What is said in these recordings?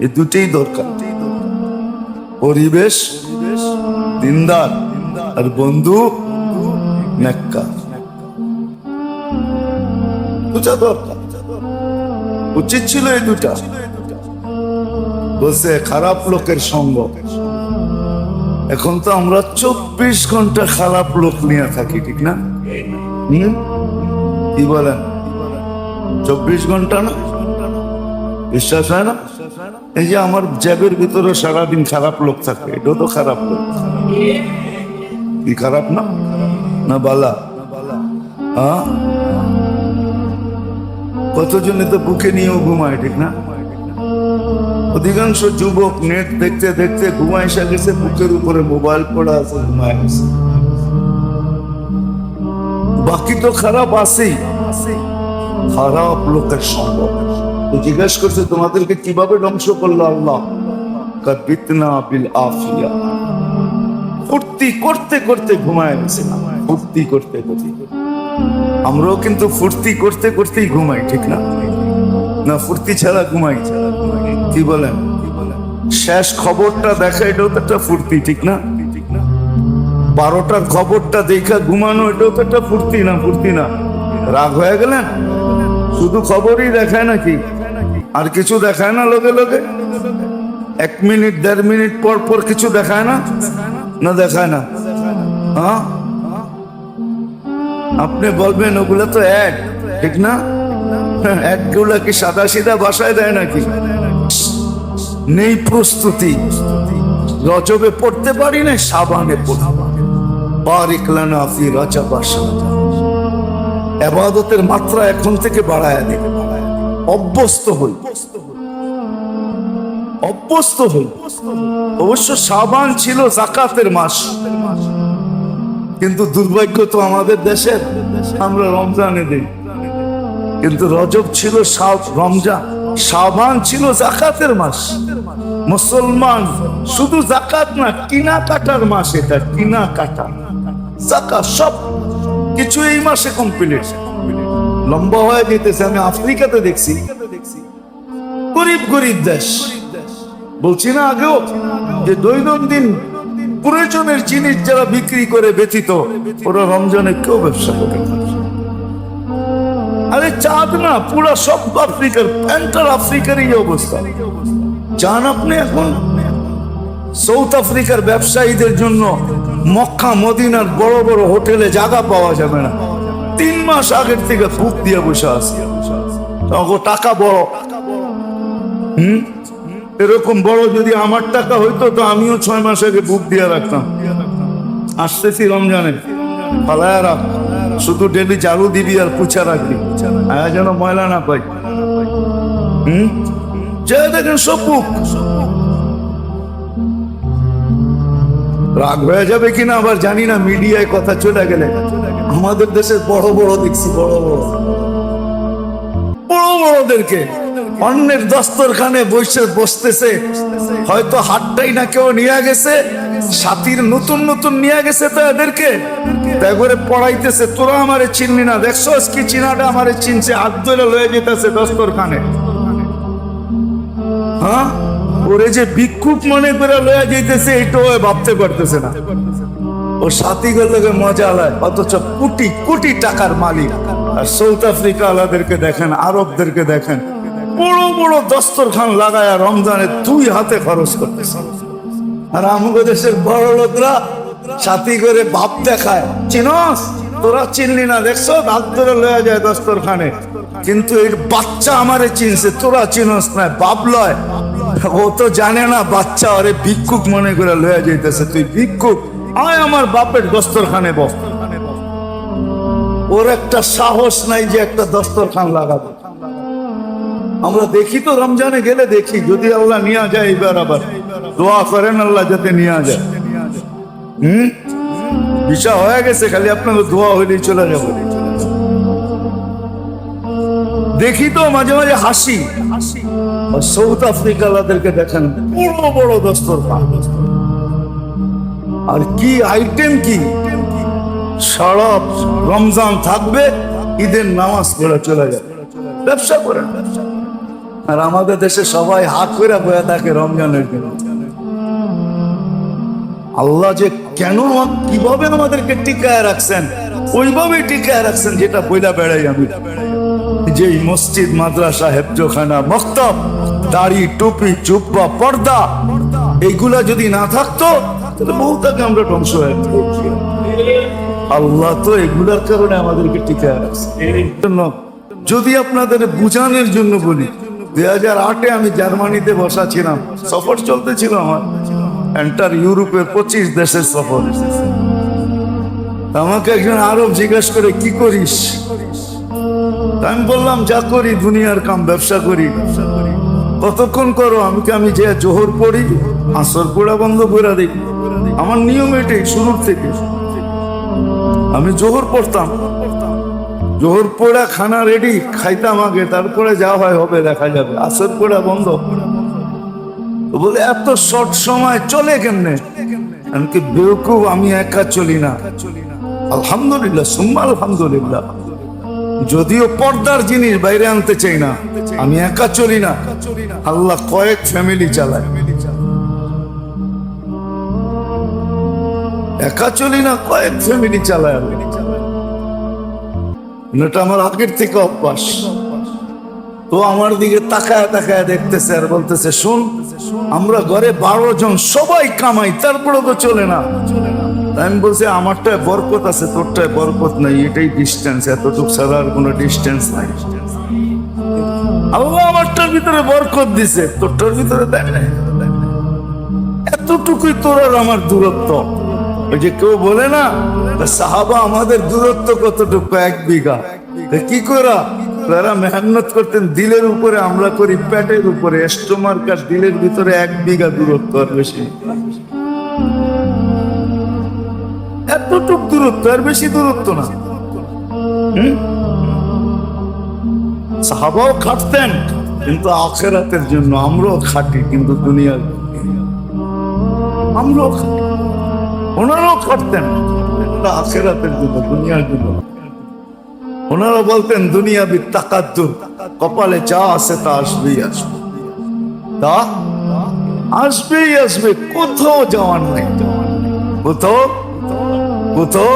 এই দুটেই দরকার। পরিবেশ, দিনদার, আর বন্ধু, নেককার। দুটা দরকার। উচিত ছিল এই দুটা। বলছে, খারাপ লোকের সঙ্গ। এখন তো আমরা চব্বিশ ঘণ্টা খারাপ লোক নিয়ে থাকি, ঠিক না? কি বলেন? চব্বিশ ঘণ্টা না? বিশ্বাস হয় না? এই যে আমার জ্যাবের ভিতরে সারাদিন খারাপ লোক থাকে, এটাও তো খারাপ লোক। কি খারাপ না? না বালা। হ্যাঁ কতজনে তো বুকে নিয়েও ঘুমায়, ঠিক না? অধিকাংশ যুবক নেট দেখতে দেখতে ঘুমায়, এসে গেছে, বুকের উপরে মোবাইল পড়া আছে, ঘুমায় গেছে। বাকি তো খারাপ আছেই। খারাপ লোকের তো জিজ্ঞেস করছে, তোমাদেরকে কীভাবে ধ্বংস করল আল্লাহ? বিতনা বিল আফিয়া। ফুর্তি করতে করতে ঘুমায় গেছে। ফুর্তি করতে করতে। আমরাও কিন্তু ফুর্তি করতে করতেই ঘুমাই, ঠিক না? না, ফুর্তি ছাড়া ঘুমাই। কি বলেন? শেষ খবরটা দেখা, এটাও তো একটা ফুর্তি, ঠিক না? বারোটার খবরটা দেখা, ঘুমানো, এটাও তো একটা ফুর্তি না ফুর্তি না। রাগ হয়ে গেলেন? শুধু খবরই দেখায় নাকি? আর কিছু দেখায় না লোকে লোকে এক মিনিট, দেড় মিনিট পর পর কিছু দেখায় না? না দেখায় না? হ্যাঁ? আপনি বলবেন ওগুলো তো এক, ঠিক না? একগুলা কি সাদা সিধা বাসায় দেয় নাকি? নেই প্রস্তুতি। রজবে পড়তে পারি না সাবানে পড়তে বারিকলানা ফি রাজা বাসা এবাদতের মাত্রা এখন থেকে বাড়ায় দেবে অভ্যস্ত হই। অভ্যস্ত হই। অবশ্য সাবান ছিল জাকাতের মাস। কিন্তু দুর্ভাগ্য তো আমাদের দেশের। আমরা রমজানে দিই। কিন্তু রজব ছিল রমজান। সাবান ছিল জাকাতের মাস। মুসলমান শুধু জাকাত না কিনা কাটার মাস এটা কিনা কাটা জাকাত সব। কিছু এই মাসে কমপ্লিট লম্বা হয়ে যেতেছে, আমি আফ্রিকাতে দেখছি। গরিব গরিব দেশ। বলছি না আগেও যে দৈনন্দিন প্রয়োজনের জিনিস যারা বিক্রি করে ব্যতীত, ওরা রমজানে কেউ ব্যবসা করে আরে চাঁদ না, পুরা সব আফ্রিকার প্যান্টার আফ্রিকার অবস্থা। চান আপনি এখন? সাউথ আফ্রিকার ব্যবসায়ীদের জন্য মক্কা, মদিনার বড় বড় হোটেলে জায়গা পাওয়া যাবে না। তিন মাস আগের থেকে ফুক দিয়ে বসে তখন টাকা বড়। হুম? এরকম বড় যদি আমার টাকা হইতো, তো আমিও ছয় মাস আগে বুক দিয়ে রাখতাম। আসতেছি রমজানে। পালায় রাখ। শুধু ডেলি ঝাড়ু দিবি আর পুছা রাখবি। যেন ময়লা না পাই। হুম? যে দেখেন সব বুক। রাগ হয়ে যাবে কিনা আবার জানি না, মিডিয়ায় কথা চলে গেলে। আমাদের দেশের বড় বড় দেখছি, বড় বড়। বড় বড়দেরকে অন্যের দস্তরখানে বসে বসতেছে। হয়তো হাতটাই না কেউ নিয়ে গেছে, সাথীর নতুন নতুন নিয়ে গেছে তো এদেরকে। করে পড়াইতেছে, তোরা আমারে চিনলি না দেখছস কি চিনাটা আমারে চিনছে হাত ধরে লয়ে যেতেছে দস্তরখানে। হ্যাঁ? ওরে যে ভিক্ষুক মনে করে লয়ে যেতেছে এটাও ভাবতে পারতেছে না। ও সাথী গুলোকে মজা লায়, অথচ কোটি কোটি টাকার মালিক। আর সাউথ আফ্রিকা আলাদেরকে দেখেন, আরবদেরকে দেখেন, বড় বড় দস্তরখান লাগায় রমজানে দুই হাতে খরচ করতেছে। আর আমাদের দেশের বড় লোকরা সাথী করে ভাব দেখায়, চিনস, তোরা চিনলি না, দেখছ হাত ধরে লয়ে যায় দস্তরখানে। কিন্তু এর বাচ্চা আমারে চিনছে, তোরা চিনস না বাপ লয়। ও তো জানে না, বাচ্চা আরে ভিক্ষুক মনে করে লয়ে যাইতেছে। তুই ভিক্ষুক, আয় আমার বাপের দস্তরখানে বস। ওর একটা সাহস নাই যে একটা দস্তরখান লাগাবে। আমরা দেখি তো রমজানে গেলে দেখি, যদি আল্লাহ নিয়ে যায় এবার আবার। দোয়া করেন আল্লাহ যাতে নিয়ে যায়। হুম? বিষয় হয়ে গেছে, খালি আপনাকে দোয়া হইলেই চলে যাবে। দেখি তো মাঝে মাঝে হাসি। সাউথ আফ্রিকালাদেরকে দেখেন, বড় বড় দস্তরখান আর কি আইটেম কি? সারা রমজান থাকবে, ঈদের নামাজ পড়ে চলে যাবে। ব্যবসা করেন। আর আমাদের দেশে সবাই হাত করে বয়ে থাকে রমজানের জন্য আল্লাহ যে কেন কীভাবে আমাদেরকে টিকায় রাখছেন? ওইভাবে টিকায় রাখছেন যেটা বইলা বেড়াই আমি। যেই মসজিদ, মাদ্রাসা, হেফজোখানা, মক্তব, দাড়ি, টুপি চুপ্পা পর্দা, এইগুলা যদি না থাকতো, তাহলে বহুটাকে আমরা ধ্বংস আল্লাহ তো এগুলার কারণে আমাদেরকে এই জন্য যদি আপনাদের বুঝানোর জন্য বলি, দুই হাজার আটে আমি জার্মানিতে বসা ছিলাম, সফর চলতেছিল আমার। এন্টার ইউরোপের পঁচিশ দেশের সফর। আমাকে একজন আরব জিজ্ঞেস করে, কি করিস? আমি বললাম, যা করি, দুনিয়ার কাম, ব্যবসা করি। কতক্ষণ করো? আমি আমি যে জোহর পড়ি, আসর পড়া বন্ধ করে দিই? আমার নিয়ম এটাই, শুরুর থেকে। আমি জোহর পড়তাম। জোহর পোড়া, খানা রেডি খাইতাম আগে, তারপরে যা হয় হবে, দেখা যাবে। আসর পোড়া বন্ধ। বলে, এত শর্ট সময়, চলে কেমনে? আমি কি বেউকুব, আমি একা চলি না। আলহামদুলিল্লাহ, সুম্মা আলহামদুলিল্লাহ। যদিও পর্দার জিনিস বাইরে আনতে চাই না, আমি একা চলি না। আল্লাহ কয়েক ফ্যামিলি চালায়। একা চলি না, কয়েক ফ্যামিলি চালায় আমি। এটা আমার আগের থেকে অভ্যাস। তো আমার দিকে তাকায় তাকায় দেখতেছে আর বলতেছে, শুন, আমরা ঘরে বারো জন সবাই কামাই তারপরে তো চলে না। তাই আমি বলছি, আমারটায় বরকত আছে, তোরটায় বরকত নাই, এটাই ডিস্টেন্স এতটুক ছাড়া আর কোনো ডিস্টেন্স নাই। আল্লাহ আমারটার ভিতরে বরকত দিছে, তোরটার ভিতরে দেয় নাই। এতটুকুই তোর আর আমার দূরত্ব। ওই যে কেউ বলে না সাহাবা, আমাদের দূরত্ব কতটুকু? এক বিঘা। কি করা? তারা মেহনত করতেন, দিলের উপরে আমরা করি, পেটের উপরে। এস্টোমার কার দিলের ভিতরে এক বিঘা দূরত্ব আর বেশি। এতটুক দূরত্ব আর বেশি দূরত্ব না? সাহাবাও খাটতেন, কিন্তু আখেরাতের জন্য আমরাও খাটি, কিন্তু দুনিয়ার আমরাও ওনারাও খাটতেন আখেরাতের জন্য, দুনিয়ার জন্য ওনারা বলতেন, দুনিয়া বি কপালে যা আছে তা আসবেই আসবে। তা আসবেই আসবে, কোথাও যাওয়ার নাই। কোথাও কোথাও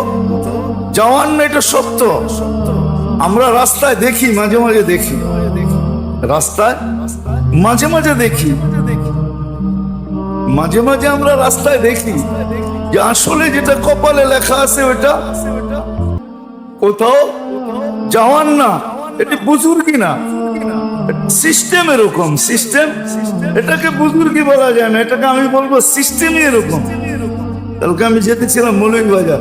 যাওয়ার নাই এটা সত্য। আমরা রাস্তায় দেখি, মাঝে মাঝে দেখি। রাস্তায় মাঝে মাঝে দেখি। মাঝে মাঝে আমরা রাস্তায় দেখি যে আসলে যেটা কপালে লেখা আছে ওটা কোথাও যাওয়ার না। এটি বুজুর্গি না? সিস্টেম এরকম, সিস্টেম। এটাকে বুজুর্গি বলা যায় না? এটাকে আমি বলব সিস্টেমই এরকম। কালকে আমি যেতেছিলাম মৌলিক বাজার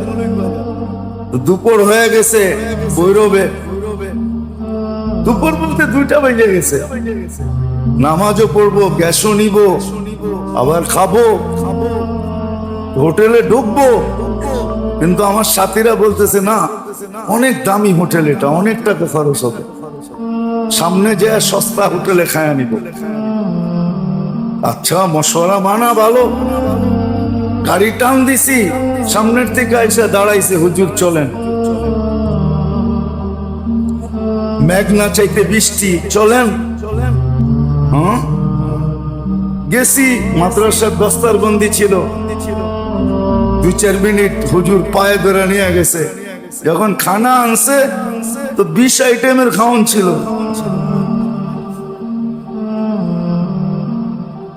দুপুর হয়ে গেছে ভৈরবে। দুপুর বলতে দুইটা বেজে গেছে। নামাজও পড়ব, গ্যাসও নিব, আবার খাব, হোটেলে ঢুকবো। কিন্তু আমার সাথীরা বলতেছে, না, অনেক দামি হোটেল এটা, অনেক টাকা খরচ হবে। সামনে যে সস্তা হোটেলে খায়া নিব। আচ্ছা মশলা মানা ভালো। গাড়ি টান দিছি, সামনের থেকে এসে দাঁড়াইছে, হুজুর চলেন। মেঘ না চাইতে বৃষ্টি, চলেন। হ্যাঁ? গেছি, মাদ্রাসার দস্তার বন্দি ছিল। দুই চার মিনিট হুজুর পায়ে ধরে নিয়ে গেছে। যখন খানা আনছে, তো বিশ আইটেমের খাওয়ান ছিল।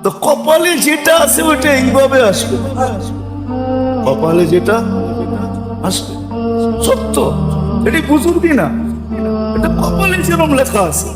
তো কপালে যেটা আছে ওটা এইভাবে আসবে। কপালে যেটা, আসবে। সত্য? এটি কি না? এটা কপালে যেরকম লেখা আছে।